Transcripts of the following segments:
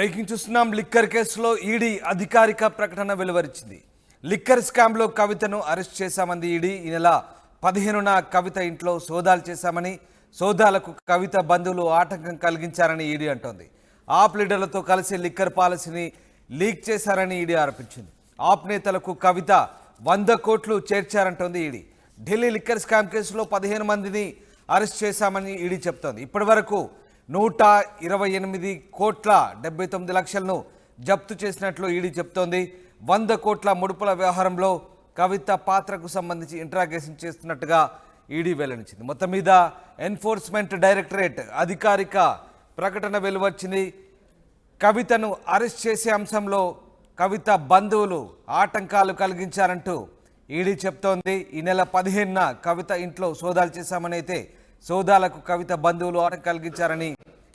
Breaking చూస్తున్నాం. Liquor కేసులో ED అధికారిక ప్రకటన వెలువరించింది. లిక్కర్ స్కామ్లో కవితను అరెస్ట్ చేశామంది ఈడీ. ఈ నెల పదిహేనున కవిత ఇంట్లో సోదాలు చేశామని సోదాలకు కవిత బంధువులు ఆటంకం కలిగించారని ఈడీ అంటోంది. ఆప్ లీడర్లతో కలిసి లిక్కర్ పాలసీని లీక్ చేశారని ఈడీ ఆరోపించింది. ఆప్ నేతలకు కవిత వంద కోట్లు చేర్చారంటోంది ఈడీ. ఢిల్లీ లిక్కర్ స్కామ్ కేసులో పదిహేను మందిని అరెస్ట్ చేశామని ఈడీ చెప్తోంది. ఇప్పటి వరకు నూట ఇరవై ఎనిమిది కోట్ల డెబ్బై తొమ్మిది లక్షలను జప్తు చేసినట్లు ఈడీ చెప్తోంది. వంద కోట్ల ముడుపుల వ్యవహారంలో కవిత పాత్రకు సంబంధించి ఇంట్రాగేషన్ చేస్తున్నట్టుగా ఈడీ వెల్లడించింది. మొత్తం మీద ఎన్ఫోర్స్మెంట్ డైరెక్టరేట్ అధికారిక ప్రకటన వెలువచ్చింది కవితను అరెస్ట్ చేసే అంశంలో కవిత బంధువులు ఆటంకాలు కలిగించారంటూ ఈడీ చెప్తోంది. ఈ నెల పదిహేనున కవిత ఇంట్లో సోదాలు చేశామని అయితే సోదాలకు కవిత బంధువులు ఆటం కలిగించారని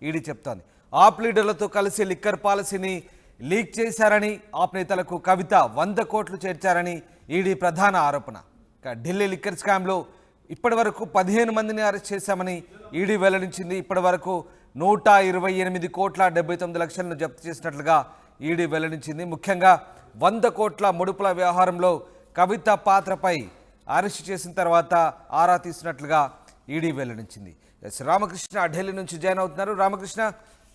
ఈడీ చెప్తోంది. ఆప్ లీడర్లతో కలిసి లిక్కర్ పాలసీని లీక్ చేశారని ఆప్ నేతలకు కవిత వంద కోట్లు చేర్చారని ఈడీ ప్రధాన ఆరోపణ. ఇక ఢిల్లీ లిక్కర్ స్కామ్లో ఇప్పటి వరకు పదిహేను మందిని అరెస్ట్ చేశామని ఈడీ వెల్లడించింది. ఇప్పటి వరకు నూట ఇరవై ఎనిమిది కోట్ల డెబ్బై తొమ్మిది లక్షలను జప్తు చేసినట్లుగా ఈడీ వెల్లడించింది. ముఖ్యంగా వంద కోట్ల ముడుపుల వ్యవహారంలో కవిత పాత్రపై అరెస్ట్ చేసిన తర్వాత ఆరా తీసినట్లుగా ఈడీ వెల్లడించింది. ఎస్ రామకృష్ణ ఢిల్లీ నుంచి జాయిన్ అవుతున్నారు. రామకృష్ణ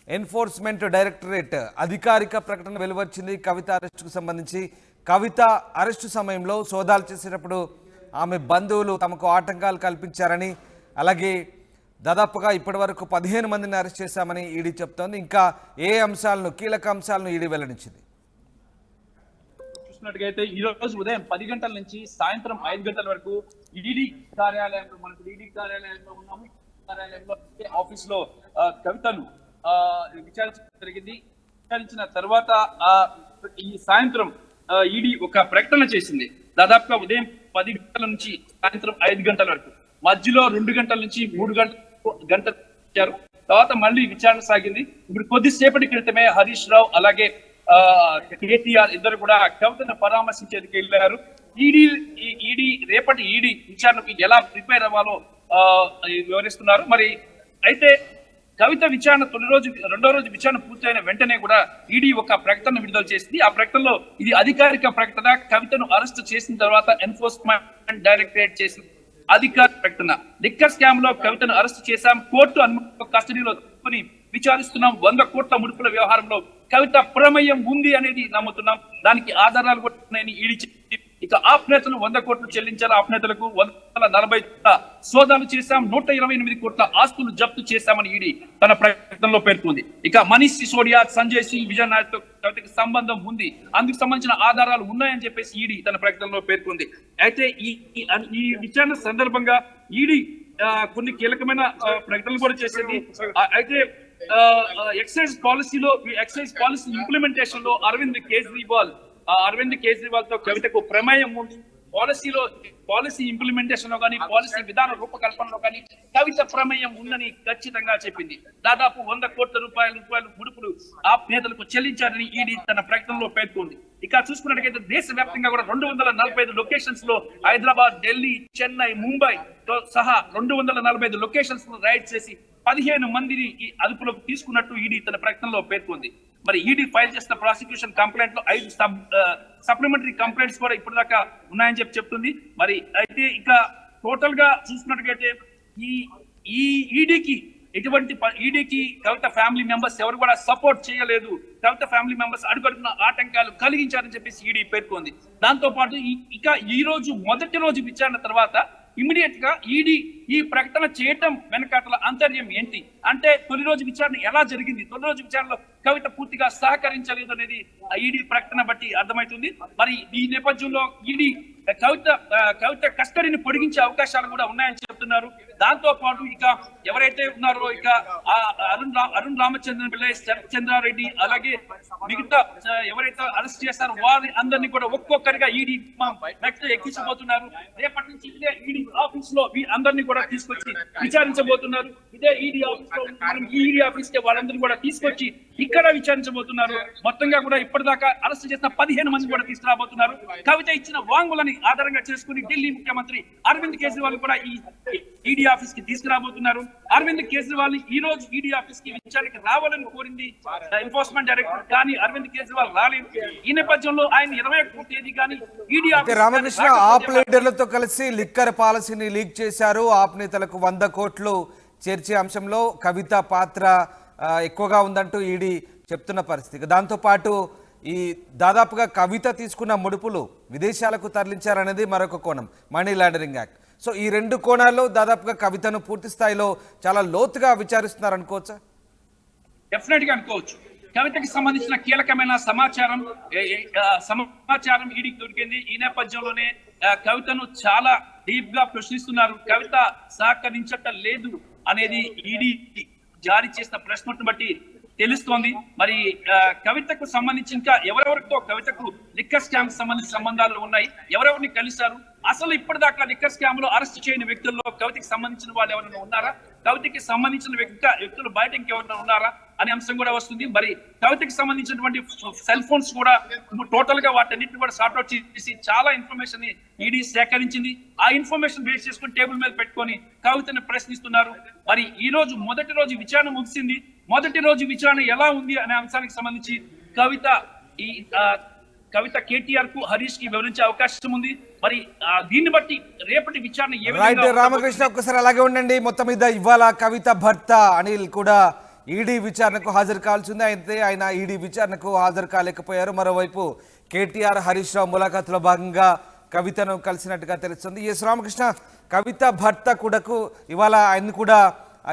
ఎన్ఫోర్స్మెంట్ డైరెక్టరేట్ అధికారిక ప్రకటన వెలువచ్చింది కవిత అరెస్టుకు సంబంధించి కవిత అరెస్టు సమయంలో సోదాలు చేసేటప్పుడు ఆమె బంధువులు తమకు ఆటంకాలు కల్పించారని అలాగే దాదాపుగా ఇప్పటి వరకు పదిహేను మందిని అరెస్ట్ చేశామని ఈడీ చెప్తోంది. ఇంకా ఏ అంశాలను కీలక అంశాలను ఈడీ వెల్లడించింది? చూసినట్టుగైతే ఈ రోజు ఉదయం పది గంటల నుంచి సాయంత్రం ఐదు గంటల వరకు ఈడీ కార్యాలయంలో మనకు ఈడీ కార్యాలయంలో ఉన్నాము. కార్యాలయంలో ఆఫీస్లో కవితను విచారించడం జరిగింది. విచారించిన తర్వాత ఆ, ఈ సాయంత్రం ఈడీ ఒక ప్రకటన చేసింది. దాదాపుగా ఉదయం పది గంటల నుంచి సాయంత్రం ఐదు గంటల వరకు. మధ్యలో రెండు గంటల నుంచి మూడు గంటల గంటలు ఇచ్చారు తర్వాత మళ్ళీ విచారణ సాగింది. ఇప్పుడు కొద్దిసేపటి క్రితమే హరీష్ రావు అలాగే కేటీఆర్ ఇద్దరు కూడా కవితను పరామర్శించేందుకు వెళ్ళారు. ఈడీ ఈడీ రేపటి ఈడీ విచారణకు ఎలా ప్రిపేర్ అవ్వాలో వివరిస్తున్నారు. మరి అయితే కవిత విచారణ తొలి రోజు రెండో రోజు విచారణ పూర్తయిన వెంటనే కూడా ఈడీ ఒక ప్రకటన విడుదల చేసింది. ఆ ప్రకటనలో ఇది అధికారిక ప్రకటన కవితను అరెస్ట్ చేసిన తర్వాత ఎన్ఫోర్స్మెంట్ డైరెక్టరేట్ చేసిన అధికార ప్రకటన. లిక్కర్ స్కామ్లో కవితను అరెస్ట్ చేశాం. కోర్టు అనుమతి కస్టడీలో విచారిస్తున్నాం. వంద కోట్ల ముడుపుల వ్యవహారంలో కవిత ప్రమేయం ఉంది అనేది నమ్ముతున్నాం. దానికి ఆధారాలు కూడా నేను ఈడిచి ఇక ఆప్ నేతలు వంద కోట్లు చెల్లించాలి? ఆప్ నేతలకు వంద నలభై సోదాలు చేశాం. నూట ఇరవై ఎనిమిది కోట్ల ఆస్తులు జప్తు చేశామని ఈడీ తన ప్రకటనలో పేర్కొంది. ఇక మనీష్ సిసోడియా సంజయ్ సింగ్ విజయ్ నాయక్తో కవితకి సంబంధం ఉంది. అందుకు సంబంధించిన ఆధారాలు ఉన్నాయని చెప్పేసి ఈడీ తన ప్రకటనలో పేర్కొంది. అయితే ఈ ఈ- విచారణ సందర్భంగా ఈడీ కొన్ని కీలకమైన ప్రకటనలు కూడా చేసింది. అయితే ఎక్సైజ్ పాలసీలో ఎక్సైజ్ పాలసీ ఇంప్లిమెంటేషన్లో అరవింద్ కేజ్రీవాల్ ఆ, అరవింద్ కేజ్రీవాల్తో కవితకు ప్రమేయం ఉంది. పాలసీలో పాలసీ ఇంప్లిమెంటేషన్లో కానీ పాలసీ విధాన రూపకల్పనలో కానీ కవిత ప్రమేయం ఉందని ఖచ్చితంగా చెప్పింది. దాదాపు వంద కోట్ల రూపాయల రూపాయలు ముడుపులు ఆ నేతలకు చెల్లించారని ఈడీ తన ప్రకటనలో పేర్కొంది. ఇక చూసుకున్నట్లయితే దేశవ్యాప్తంగా కూడా రెండు వందల నలభై ఐదు లొకేషన్స్లో హైదరాబాద్ ఢిల్లీ చెన్నై ముంబై తో సహా రెండు వందల నలభై ఐదు లొకేషన్స్ రైడ్ చేసి పదిహేను మందిని ఈ అదుపులోకి తీసుకున్నట్టు ఈడీ తన ప్రకటనలో పేర్కొంది. మరి ఈడీ ఫైల్ చేసిన ప్రాసిక్యూషన్ కంప్లైంట్లో ఐదు సబ్ సప్లిమెంటరీ కంప్లైంట్స్ కూడా ఇప్పటిదాకా ఉన్నాయని చెప్పి చెప్తుంది. మరి అయితే ఇక టోటల్గా చూసుకున్నట్టుగైతే ఈ ఈ ఈడీకి ఎటువంటి ఈడీకి కవిత ఫ్యామిలీ మెంబర్స్ ఎవరు కూడా సపోర్ట్ చేయలేదు. కవిత ఫ్యామిలీ మెంబర్స్ అడుగడుగున ఆటంకాలు కలిగించారని చెప్పేసి ఈడీ పేర్కొంది. దాంతో పాటు ఇక ఈ రోజు మొదటి రోజు విచారణ తర్వాత ఇమీడియట్గా ఈడీ ఈ ప్రకటన చేయటం వెనకాతల అంతర్యం ఏంటి? అంటే తొలి రోజు విచారణ ఎలా జరిగింది? తొలి రోజు విచారణలో కవిత పూర్తిగా సహకరించలేదు అనేది ఆ ఈడీ ప్రకటన బట్టి అర్థమవుతుంది. మరి ఈ నేపథ్యంలో ఈడీ కవిత కవిత కస్టడీని పొడిగించే అవకాశాలు కూడా ఉన్నాయని చెప్తున్నారు. దాంతో పాటు ఇక ఎవరైతే ఉన్నారో ఇక ఆ అరుణ్ అరుణ్ రామచంద్రన్ పిల్లై చంద్రారెడ్డి అలాగే మిగతా ఎవరైతే అరెస్ట్ చేస్తారో వారి అందరినీ కూడా ఒక్కొక్కరిగా ఈడీ నెక్స్ట్ ఎక్కించబోతున్నారు. రేపటి నుంచి ఇదే ఈడీ ఆఫీస్లో అందరినీ కూడా తీసుకొచ్చి విచారించబోతున్నారు. ఇదే ఈడీ ఆఫీస్లో ఈడీ ఆఫీస్కి వాళ్ళందరినీ కూడా తీసుకొచ్చి ఇక్కడ విచారించబోతున్నారు. మొత్తంగా కూడా ఇప్పటిదాకా అరెస్ట్ చేసిన పదిహేను మంది కూడా తీసుకురాబోతున్నారు. కవిత ఇచ్చిన వాంగులని ఆధారంగా చేసుకుని ఢిల్లీ ముఖ్యమంత్రి అరవింద్ కేజ్రీవాల్ కూడా ఈ ఈడీ ఆఫీస్కి తీసుకురాబోతున్నారు. అరవింద్ కేజ్రీవాల్ని ఈ రోజు ఈడీ ఆఫీస్కి విచారణకి రావాలని కోరింది ఎన్ఫోర్స్మెంట్ డైరెక్టర్ కానీ అరవింద్ కేజ్రీవాల్ రాలేదు. ఈ నేపథ్యంలో ఆయన ఇరవై ఒకటో తేదీ కానీ ఈడీ రామకృష్ణ ఆప్ లీడర్లతో కలిసి లిక్కర్ పాలసీని లీక్ చేశారు. ఆప్ నేతలకు వంద కోట్లు చేర్చే అంశంలో కవిత పాత్ర ఎక్కువగా ఉందంటూ ఈడీ చెప్తున్న పరిస్థితి. దాంతోపాటు ఈ దాదాపుగా కవిత తీసుకున్న ముడుపులు విదేశాలకు తరలించారనేది మరొక కోణం. Money laundering act. సో ఈ రెండు కోణాల్లో దాదాపుగా కవితను పూర్తి స్థాయిలో చాలా లోతుగా విచారిస్తున్నారు అనుకోవచ్చా? డెఫినెట్గా అనుకోవచ్చు. కవితకి సంబంధించిన కీలకమైన సమాచారం ఆ, సమాచారం ఈడికి దొరికింది. ఈ నేపథ్యంలోనే కవితను చాలా డీప్గా ప్రశ్నిస్తున్నారు. కవిత సహకరించట లేదు అనేది ఈడీ జారీ చేసిన ప్రశ్నను బట్టి తెలుస్తోంది. మరి కవితకు సంబంధించి ఇంకా ఎవరెవరితో కవితకు లిక్కర్ స్కామ్ సంబంధించిన సంబంధాలు ఉన్నాయి? ఎవరెవరిని కలిశారు? అసలు ఇప్పటిదాకా లిక్కర్ స్కామ్లో అరెస్ట్ చేయని వ్యక్తుల్లో కవితకి సంబంధించిన వాళ్ళు ఎవరైనా ఉన్నారా? కవితకి సంబంధించిన వ్యక్తి వ్యక్తులు బయట ఇంకెవరైనా ఉన్నారా? అనే అంశం కూడా వస్తుంది. మరి కవితకి సంబంధించినటువంటి సెల్ ఫోన్స్ కూడా టోటల్గా వాటన్నిటిని కూడా సార్ట్అవుట్ చేసి చాలా ఇన్ఫర్మేషన్ని ఈడీ సేకరించింది. ఆ ఇన్ఫర్మేషన్ బేస్ చేసుకుని టేబుల్ మీద పెట్టుకొని కవితను ప్రశ్నిస్తున్నారు. మరి ఈ రోజు మొదటి రోజు విచారణ ముగిసింది. మొదటి రోజు విచారణ ఎలా ఉంది అనే అంశానికి సంబంధించి కవిత ఈ కవిత కేటీఆర్కు హరీష్కి వివరించే అవకాశం ఉంది. మరి దీన్ని బట్టి రేపటి విచారణ రామకృష్ణ ఒక్కసారి అలాగే ఉండండి. మొత్తం మీద ఇవాళ కవిత భర్త అనిల్ కూడా ఈడీ విచారణకు హాజరు కావాల్సింది. అయితే ఆయన ఈడీ విచారణకు హాజరు కాలేకపోయారు. మరోవైపు కేటీఆర్ హరీష్ రావు ములాఖాతులో భాగంగా కవితను కలిసినట్టుగా తెలుస్తుంది. ఎస్ రామకృష్ణ కవిత భర్త కూడాకు ఇవాళ ఆయన కూడా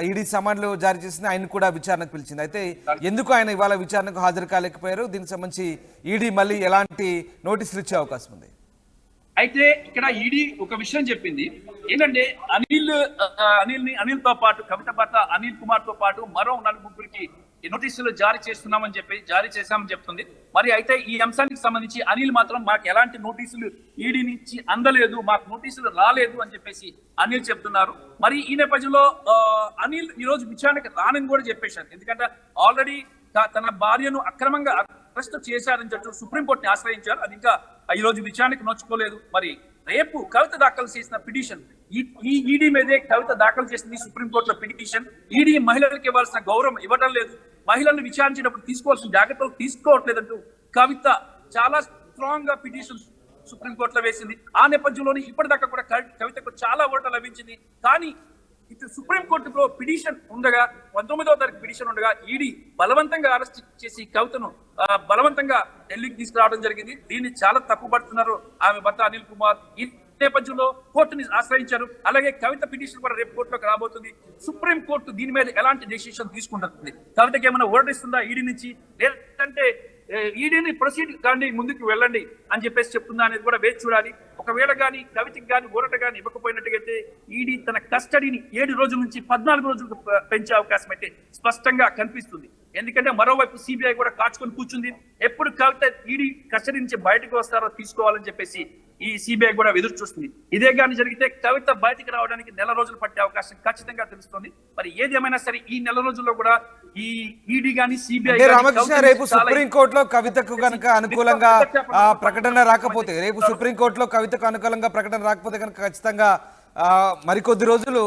ఈడీ సమన్లు జారీ చేసింది ఆయన కూడా విచారణకు పిలిచింది. అయితే ఎందుకు ఆయన ఇవాళ విచారణకు హాజరు కాలేకపోయారు? దీనికి సంబంధించి ఈడీ మళ్ళీ ఎలాంటి నోటీసులు ఇచ్చే అవకాశం ఉంది? అయితే ఇక్కడ ఈడీ ఒక విషయం చెప్పింది. ఏంటంటే అనిల్ అనిల్ని అనిల్తో పాటు కవిత భర్త అనిల్ కుమార్తో పాటు మరో నలుగురికి నోటీసులు జారీ చేస్తున్నామని చెప్పి జారీ చేశామని చెప్తుంది. మరి అయితే ఈ అంశానికి సంబంధించి అనిల్ మాత్రం మాకు ఎలాంటి నోటీసులు ఈడీ నుంచి అందలేదు మాకు నోటీసులు రాలేదు అని చెప్పేసి అనిల్ చెప్తున్నారు. మరి ఈ నేపథ్యంలో అనిల్ ఈ రోజు విచారణకు రానని కూడా చెప్పేశారు. ఎందుకంటే ఆల్రెడీ తన భార్యను అక్రమంగా అరెస్ట్ చేశారని చెప్పి సుప్రీంకోర్టుని ఆశ్రయించారు. అది ఇంకా ఈ రోజు విచారణకు నోచుకోలేదు. మరి రేపు కవిత దాఖలు చేసిన పిటిషన్ ఈ ఈడీ మీదే కవిత దాఖలు చేసింది సుప్రీంకోర్టులో పిటిషన్. ఈడీ మహిళలకు ఇవ్వాల్సిన గౌరవం ఇవ్వడం లేదు. మహిళలను విచారించేటప్పుడు తీసుకోవాల్సిన జాగ్రత్తలు తీసుకోవట్లేదంటూ కవిత చాలా స్ట్రాంగ్గా పిటిషన్ సుప్రీంకోర్టులో వేసింది. ఆ నేపథ్యంలోనే ఇప్పటిదాకా కూడా కవితకు చాలా ఓట్లు లభించింది. కానీ ఇటు సుప్రీంకోర్టులో పిటిషన్ ఉండగా పంతొమ్మిదవ తారీఖు పిటిషన్ ఉండగా ఈడీ బలవంతంగా అరెస్ట్ చేసి కవితను బలవంతంగా ఢిల్లీకి తీసుకురావడం జరిగింది. దీన్ని చాలా తప్పుపడుతున్నారు ఆమె భర్త అనిల్ కుమార్. ఈ నేపథ్యంలో కోర్టుని ఆశ్రయించారు. అలాగే కవిత పిటిషన్ కూడా రేపు కోర్టులోకి రాబోతుంది. సుప్రీం కోర్టు దీని మీద ఎలాంటి డెసిషన్ తీసుకుంటుంది? కవితకి ఏమైనా ఓర్డర్ ఈడీ నుంచి? లేదంటే ఈడీని ప్రొసీడ్ కానీ ముందుకు వెళ్ళండి అని చెప్పేసి చెప్తుందా అనేది కూడా వేచి చూడాలి. ఒకవేళ కానీ కవితకి కానీ ఊరట కానీ ఇవ్వకపోయినట్టుగైతే ఈడీ తన కస్టడీని ఏడు రోజుల నుంచి పద్నాలుగు రోజులకు పెంచే అవకాశం అయితే స్పష్టంగా కనిపిస్తుంది. ఎందుకంటే మరోవైపు సిబిఐ కూడా కాచుకొని కూర్చుంది. ఎప్పుడు కవిత ఈడీ కస్టడీ నుంచి బయటకు వస్తారో తీసుకోవాలని చెప్పేసి ఈ సిబిఐ కూడా ఎదురు చూస్తుంది. ఇదే కానీ జరిగితే కవిత బయటికి రావడానికి నెల రోజులు పట్టే అవకాశం ఖచ్చితంగా తెలుస్తుంది. మరి ఏది ఏమైనా సరే ఈ నెల రోజుల్లో కూడా ఈ ఈడీ గానీ సిబిఐ రామకృష్ణ రేపు సుప్రీంకోర్టులో కవితకు కనుక అనుకూలంగా ఆ, ప్రకటన రాకపోతే రేపు సుప్రీంకోర్టులో కవితకు అనుకూలంగా ప్రకటన రాకపోతే కనుక ఖచ్చితంగా మరికొద్ది రోజులు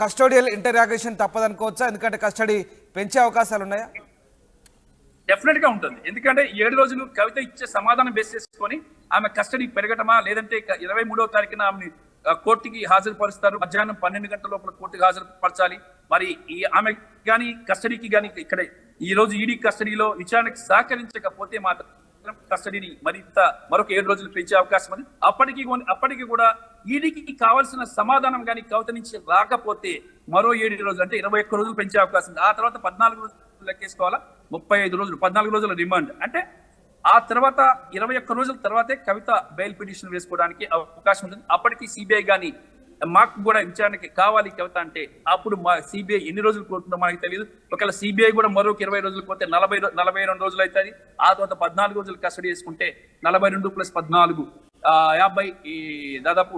కస్టోడియల్ ఇంటరాగేషన్ తప్పదనుకోవచ్చా? ఎందుకంటే కస్టడీ పెంచే అవకాశాలు ఉన్నాయా డెఫినెట్గా ఉంటుంది. ఎందుకంటే ఏడు రోజులు కవిత ఇచ్చే సమాధానం బేస్ చేసుకొని ఆమె కస్టడీ పెరగటమా లేదంటే ఇరవై మూడవ తారీఖున ఆమె కోర్టుకి హాజరుపరుస్తారు. మధ్యాహ్నం పన్నెండు గంటల లోపల కోర్టుకి హాజరుపరచాలి. మరి ఈ ఆమె కానీ కస్టడీకి కానీ ఇక్కడ ఈ రోజు ఈడీ కస్టడీలో విచారణకు సహకరించకపోతే మాత్రం కస్టడీని మరింత మరొక ఏడు రోజులు పెంచే అవకాశం ఉంది. అప్పటికి అప్పటికి కూడా ఈడీకి కావాల్సిన సమాధానం కానీ కవిత నుంచి రాకపోతే మరో ఏడు రోజులు అంటే ఇరవై ఒక్క రోజులు పెంచే అవకాశం ఉంది. ఆ తర్వాత పద్నాలుగు రోజులు లెక్కేసుకోవాలా? ముప్పై ఐదు రోజులు పద్నాలుగు రోజుల రిమాండ్ అంటే ఆ తర్వాత ఇరవై ఒక్క రోజుల తర్వాతే కవిత బెయిల్ పిటిషన్ వేసుకోవడానికి అవకాశం ఉంటుంది. అప్పటికి సిబిఐ కానీ మాకు కూడా విచారణకి కావాలి కవిత అంటే అప్పుడు మా సిబిఐ ఎన్ని రోజులు కోరుతుందో మనకి తెలియదు. ఒకవేళ సిబిఐ కూడా మరొక ఇరవై రోజులు పోతే నలభై నలభై రెండు రోజులు అవుతుంది. ఆ తర్వాత పద్నాలుగు రోజులు కస్టడీ చేసుకుంటే నలభై రెండు ప్లస్ పద్నాలుగు యాభై ఈ దాదాపు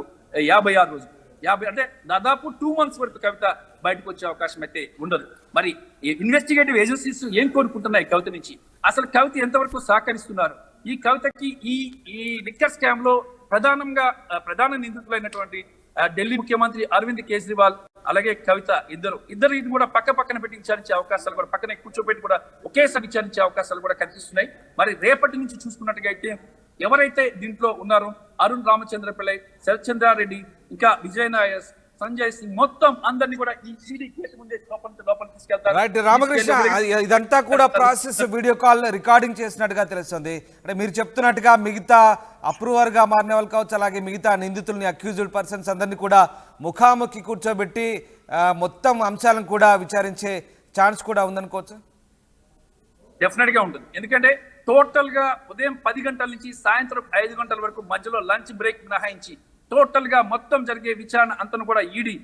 యాభై ఆరు రోజులు. యాభై అంటే దాదాపు టూ మంత్స్ వరకు కవిత బయటకు వచ్చే అవకాశం అయితే ఉండదు. మరి ఇన్వెస్టిగేటివ్ ఏజెన్సీస్ ఏం కోరుకుంటున్నాయి కవిత నుంచి? అసలు కవిత ఎంతవరకు సహకరిస్తున్నారు? ఈ కవితకి ఈ ఈ లిక్కర్ స్కామ్లో ప్రధానంగా ప్రధాన నిందితులైనటువంటి ఢిల్లీ ముఖ్యమంత్రి అరవింద్ కేజ్రీవాల్ అలాగే కవిత ఇద్దరు. ఇద్దరు ఇది కూడా పక్క పక్కన పెట్టి విచారించే అవకాశాలు కూడా పక్కనే కూర్చోబెట్టి కూడా ఒకేసారి విచారించే అవకాశాలు కూడా కనిపిస్తున్నాయి. మరి రేపటి నుంచి చూసుకున్నట్టుగా అయితే ఎవరైతే దీంట్లో ఉన్నారో అరుణ్ రామచంద్ర పిల్లై శరత్చంద్రారెడ్డి ఇంకా విజయనాయస్ సంజయ్ సింగ్ మొత్తం అందరినీ కూడా ఈ సిడి ముందే లోపల లోపల తీసుకెళ్తారు. రైట్ రామకృష్ణ ఇదంతా కూడా ప్రాసెస్ వీడియో కాల్ రికార్డింగ్ చేసినట్టుగా తెలుస్తుంది. అంటే మీరు చెప్తున్నట్టుగా మిగతా అప్రూవర్గా మారిన వాళ్ళు కావచ్చు అలాగే మిగతా నిందితుల్ని అక్యూజ్డ్ పర్సన్స్ అందరినీ కూడా ముఖాముఖి కూర్చోబెట్టి మొత్తం అంశాలను కూడా విచారించే ఛాన్స్ కూడా ఉందనుకోవచ్చు? డెఫినెట్గా ఉంటుంది. ఎందుకంటే టోటల్గా ఉదయం పది గంటల నుంచి సాయంత్రం ఐదు గంటల వరకు మధ్యలో లంచ్ బ్రేక్ మినహాయించి టోటల్గా మొత్తం జరిగే విచారణ అంతను కూడా ఈడీ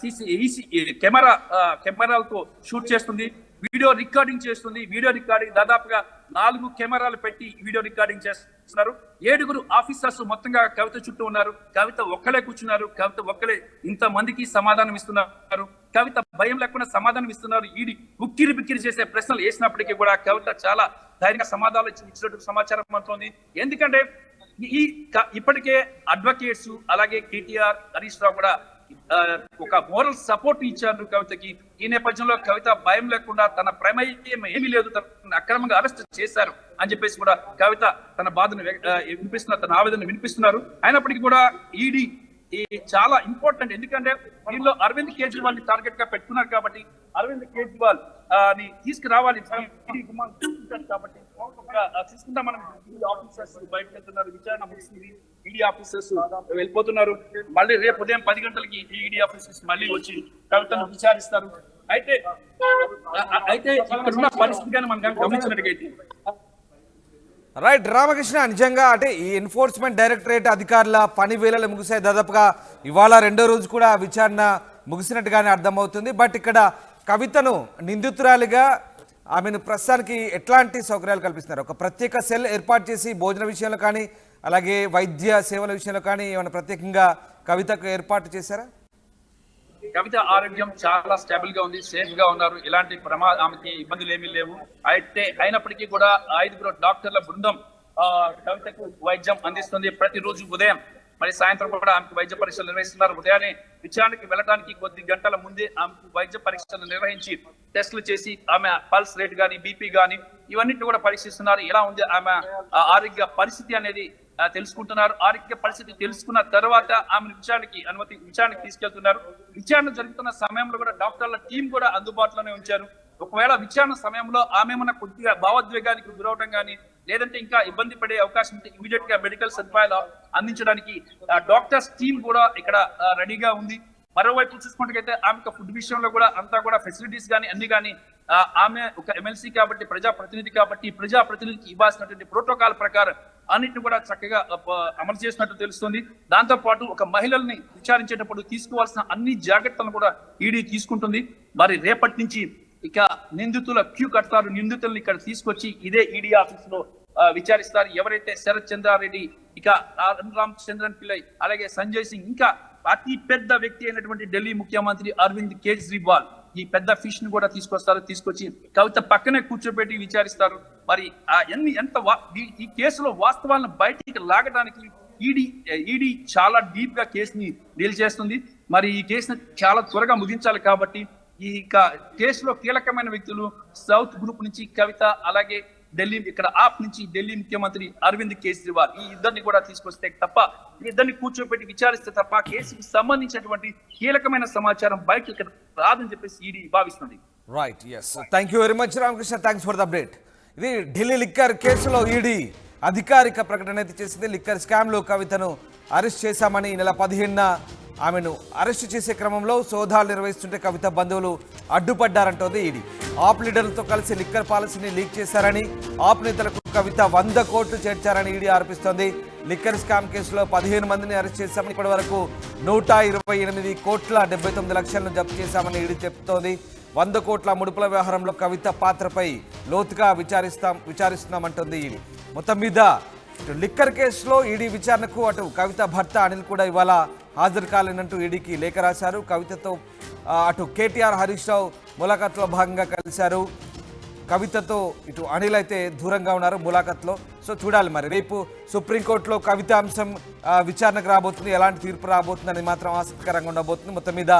సిసి ఈసీ కెమెరా కెమెరాలతో షూట్ చేస్తుంది. వీడియో రికార్డింగ్ చేస్తుంది. వీడియో రికార్డింగ్ దాదాపుగా నాలుగు కెమెరాలు పెట్టి వీడియో రికార్డింగ్ చేస్తున్నారు. ఏడుగురు ఆఫీసర్స్ మొత్తంగా కవిత చుట్టూ ఉన్నారు. కవిత ఒక్కలే కూర్చున్నారు. కవిత ఒక్కలే ఇంత మందికి సమాధానం ఇస్తున్నారు. కవిత భయం లేకుండా సమాధానం ఇస్తున్నారు. ఈడి ఉక్కిరి బిక్కిరి చేసే ప్రశ్నలు వేసినప్పటికీ కూడా కవిత చాలా ధైర్యంగా సమాధానాలు ఇచ్చినట్టు సమాచారం అవుతోంది ఎందుకంటే ఈ- ఇప్పటికే అడ్వకేట్స్ అలాగే కేటీఆర్ హరీష్ రావు కూడా ఒక మోరల్ సపోర్ట్ ఇచ్చారు కవితకి. ఈ నేపథ్యంలో కవిత భయం లేకుండా తన ప్రమేయం ఏమీ లేదు తన అక్రమంగా అరెస్ట్ చేశారు అని చెప్పేసి కూడా కవిత తన బాధను వినిపిస్తున్నారు తన ఆవేదన వినిపిస్తున్నారు. అయినప్పటికీ కూడా ఈడీ ఈ చాలా ఇంపార్టెంట్ ఎందుకంటే దీనిలో అరవింద్ కేజ్రీవాల్ని టార్గెట్గా పెట్టుకున్నారు కాబట్టి అరవింద్ కేజ్రీవాల్ని తీసుకురావాలి. కాబట్టి చూసుకుంటా మనం ఈడీ ఆఫీసర్స్ బయటకు వెళ్తున్నారు విచారణ ముగిసింది. ఈడీ ఆఫీసర్స్ వెళ్ళిపోతున్నారు. మళ్ళీ రేపు ఉదయం పది గంటలకి ఈడీ ఆఫీసర్స్ మళ్ళీ వచ్చి కవితను విచారిస్తారు. అయితే అయితే ఇక్కడ ఉన్న పరిస్థితి కానీ మనం గమనించినట్టుగైతే రైట్ రామకృష్ణ నిజంగా అంటే ఈ ఎన్ఫోర్స్మెంట్ డైరెక్టరేట్ అధికారుల పని వేళలు ముగిసాయి. దాదాపుగా ఇవాళ రెండో రోజు కూడా విచారణ ముగిసినట్టుగానే అర్థమవుతుంది. బట్ ఇక్కడ కవితను నిందితురాలిగా ఆమెను ప్రస్తుతానికి ఎట్లాంటి సౌకర్యాలు కల్పిస్తున్నారు? ఒక ప్రత్యేక సెల్ ఏర్పాటు చేసి భోజన విషయంలో కానీ అలాగే వైద్య సేవల విషయంలో కానీ ఏమైనా ప్రత్యేకంగా కవితకు ఏర్పాటు చేశారా? కవిత ఆరోగ్యం చాలా స్టేబుల్గా ఉంది సేఫ్గా ఉన్నారు. ఎలాంటి ప్రమా ఆమెకి ఇబ్బందులు ఏమీ లేవు. అయితే అయినప్పటికీ కూడా ఐదుగురు డాక్టర్ల బృందం కవితకు వైద్యం అందిస్తుంది. ప్రతిరోజు ఉదయం మరి సాయంత్రం కూడా ఆమెకు వైద్య పరీక్షలు నిర్వహిస్తున్నారు. ఉదయాన్నే విచారణకి వెళ్ళడానికి కొద్ది గంటల ముందే ఆమెకు వైద్య పరీక్షలు నిర్వహించి టెస్టులు చేసి ఆమె పల్స్ రేట్ కానీ బీపీ గాని ఇవన్నిటిని కూడా పరీక్షిస్తున్నారు. ఎలా ఉంది ఆమె ఆరోగ్య పరిస్థితి అనేది తెలుసుకుంటున్నారు. ఆరోగ్య పరిస్థితి తెలుసుకున్న తర్వాత ఆమెను విచారణకి అనుమతి విచారణకి తీసుకెళ్తున్నారు. విచారణ జరుగుతున్న సమయంలో కూడా డాక్టర్ల టీం కూడా అందుబాటులోనే ఉంచారు. ఒకవేళ విచారణ సమయంలో ఆమె ఏమన్నా కొద్దిగా భావోద్వేగానికి గురవడం కానీ లేదంటే ఇంకా ఇబ్బంది పడే అవకాశం ఉంటే ఇమీడియట్గా మెడికల్ సదుపాయాలు అందించడానికి డాక్టర్స్ టీమ్ కూడా ఇక్కడ రెడీగా ఉంది. మరోవైపు చూసుకుంటే ఆమెకు ఫుడ్ విషయంలో కూడా అంతా కూడా ఫెసిలిటీస్ కానీ అన్ని కానీ ఆమె ఒక ఎమ్మెల్సీ కాబట్టి ప్రజా ప్రతినిధి కాబట్టి ప్రజా ప్రతినిధికి ఇవ్వాల్సినటువంటి ప్రోటోకాల్ ప్రకారం అన్నింటిని కూడా చక్కగా అమలు చేసినట్టు తెలుస్తుంది. దాంతో పాటు ఒక మహిళల్ని విచారించేటప్పుడు తీసుకోవాల్సిన అన్ని జాగ్రత్తలను కూడా ఈడీ తీసుకుంటుంది. మరి రేపటి నుంచి ఇక నిందితుల క్యూ కడతారు. నిందితుల్ని ఇక్కడ తీసుకొచ్చి ఇదే ఈడీ ఆఫీస్లో విచారిస్తారు. ఎవరైతే శరత్ చంద్రారెడ్డి ఇక రామ్ చంద్రన్ పిల్లై అలాగే సంజయ్ సింగ్ ఇంకా అతి పెద్ద వ్యక్తి అయినటువంటి ఢిల్లీ ముఖ్యమంత్రి అరవింద్ కేజ్రీవాల్ ఈ పెద్ద ఫిష్ని కూడా తీసుకొస్తారు. తీసుకొచ్చి కవిత పక్కనే కూర్చోబెట్టి విచారిస్తారు. మరి ఆ ఎన్ని ఎంత వా- ఈ- కేసులో వాస్తవాలను బయటికి లాగడానికి ఈడీ ఈడీ చాలా డీప్గా కేసుని డీల్ చేస్తుంది. మరి ఈ కేసుని చాలా త్వరగా ముగించాలి కాబట్టి ఈ కేసులో కీలకమైన వ్యక్తులు సౌత్ గ్రూప్ నుంచి కవిత అలాగే ఢిల్లీ ఇక్కడ ఆప్ నుంచి ఢిల్లీ ముఖ్యమంత్రి అరవింద్ కేజ్రీవాల్ ఈ ఇద్దరిని కూడా తీసుకొస్తే తప్ప ఈ ఇద్దరిని కూర్చోబెట్టి విచారిస్తే తప్ప కేసుకు సంబంధించినటువంటి కీలకమైన సమాచారం బయటకు రాదని చెప్పేసి ఈడీ భావిస్తుంది. Right yes thank you very much Ramakrishna thanks for the update ఇది ఢిల్లీ లిక్కర్ కేసులో ఈడీ అధికారిక ప్రకటన అయితే చేసింది. లిక్కర్ స్కామ్లో కవితను అరెస్ట్ చేశామని ఈ నెల పదిహేనున ఆమెను అరెస్ట్ చేసే క్రమంలో సోదాలు నిర్వహిస్తుంటే కవిత బంధువులు అడ్డుపడ్డారంటోంది ఈడీ. ఆప్ లీడర్లతో కలిసి లిక్కర్ పాలసీని లీక్ చేశారని ఆప్ నేతలకు కవిత వంద కోట్లు చేర్చారని ఈడీ ఆరోపిస్తోంది. లిక్కర్ స్కామ్ కేసులో పదిహేను మందిని అరెస్ట్ చేశామని ఇప్పటి వరకు నూట ఇరవై ఎనిమిది కోట్ల డెబ్బై తొమ్మిది లక్షలను జప్తు చేశామని ఈడీ చెప్తోంది. వంద కోట్ల ముడుపుల వ్యవహారంలో కవిత పాత్రపై లోతుగా విచారిస్తాం విచారిస్తున్నామంటోంది ఈడీ. మొత్తం మీద ఇటు లిక్కర్ కేసులో ఈడీ విచారణకు అటు కవిత భర్త అనిల్ కూడా ఇవాళ హాజరు కాలేనంటూ ఈడీకి లేఖ రాశారు. కవితతో అటు కేటీఆర్ హరీష్ రావు ములాఖాత్లో భాగంగా కలిశారు. కవితతో ఇటు అనిల్ అయితే దూరంగా ఉన్నారు ములాఖత్లో. సో చూడాలి మరి. రేపు సుప్రీంకోర్టులో కవిత అంశం విచారణకు రాబోతుంది. ఎలాంటి తీర్పు రాబోతుంది మాత్రం ఆసక్తికరంగా ఉండబోతుంది. మొత్తం మీద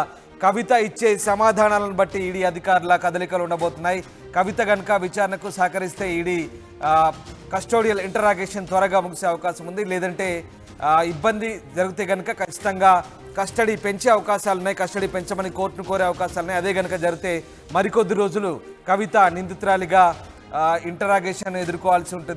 కవిత ఇచ్చే సమాధానాలను బట్టి ఈడీ అధికారుల కదలికలు ఉండబోతున్నాయి. కవిత గనుక విచారణకు సహకరిస్తే ఈడీ కస్టోడియల్ ఇంటరాగేషన్ త్వరగా ముగిసే అవకాశం ఉంది. లేదంటే ఇబ్బంది జరిగితే కనుక ఖచ్చితంగా కస్టడీ పెంచే అవకాశాలు ఉన్నాయి. కస్టడీ పెంచమని కోర్టును కోరే అవకాశాలు ఉన్నాయి. అదే కనుక జరిగితే మరికొద్ది రోజులు కవిత నిందితురాలిగా ఇంటరాగేషన్ ఎదుర్కోవాల్సి ఉంటుంది.